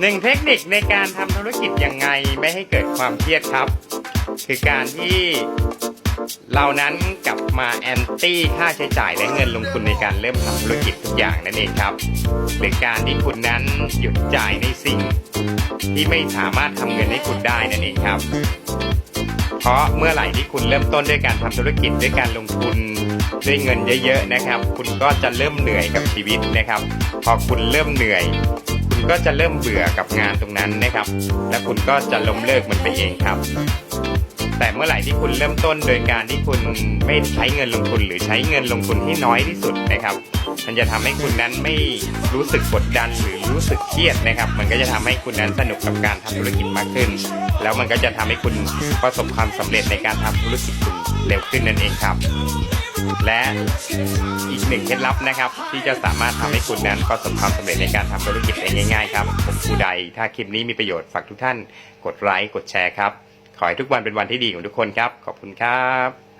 หนึ่งเทคนิคในการทำธุรกิจยังไงไม่ให้เกิดความเครียดครับ คือการที่เรานั้นกลับมาแอนตี้ค่าใช้จ่ายและเงินลงทุนในการเริ่มทำธุรกิจทุกอย่างนั่นเองครับหรือการที่คุณนั้นหยุดจ่ายในสิ่ง ที่ไม่สามารถทำเงินให้คุณได้นั่นเองครับ เพราะเมื่อไหร่ที่คุณเริ่มต้นด้วยการทำธุรกิจด้วยการลงทุนด้วยเงินเยอะ ๆนะครับ คุณก็จะเริ่มเหนื่อยกับชีวิตนะครับ พอคุณเริ่มเหนื่อย ก็จะเริ่มเบื่อกับงานตรงนั้นนะครับ และคุณก็จะล้มเลิกมันไปเองครับ แต่เมื่อไหร่ที่คุณเริ่มต้นโดยการที่คุณไม่ใช้เงินลงทุน หรือใช้เงินลงทุนให้น้อยที่สุดนะครับ มันจะทำให้คุณนั้นไม่รู้สึกกดดันหรือรู้สึกเครียดนะครับ มันก็จะทำให้คุณนั้นสนุกกับการทำธุรกิจมากขึ้น แล้วมันก็จะทำให้คุณประสบความสำเร็จในการทำธุรกิจคุณเร็วขึ้นนั่นเองครับ และอีกหนึ่งเคล็ดลับนะครับ ที่จะสามารถทำให้คุณนั้นประสบความสำเร็จในการทำธุรกิจได้ง่าย ๆ ครับผมผู้ใด ถ้าคลิปนี้มีประโยชน์ฝากทุกท่าน กดไลค์กดแชร์ครับ ขอให้ทุกวันเป็นวันที่ดีของทุกคนครับ ขอบคุณครับ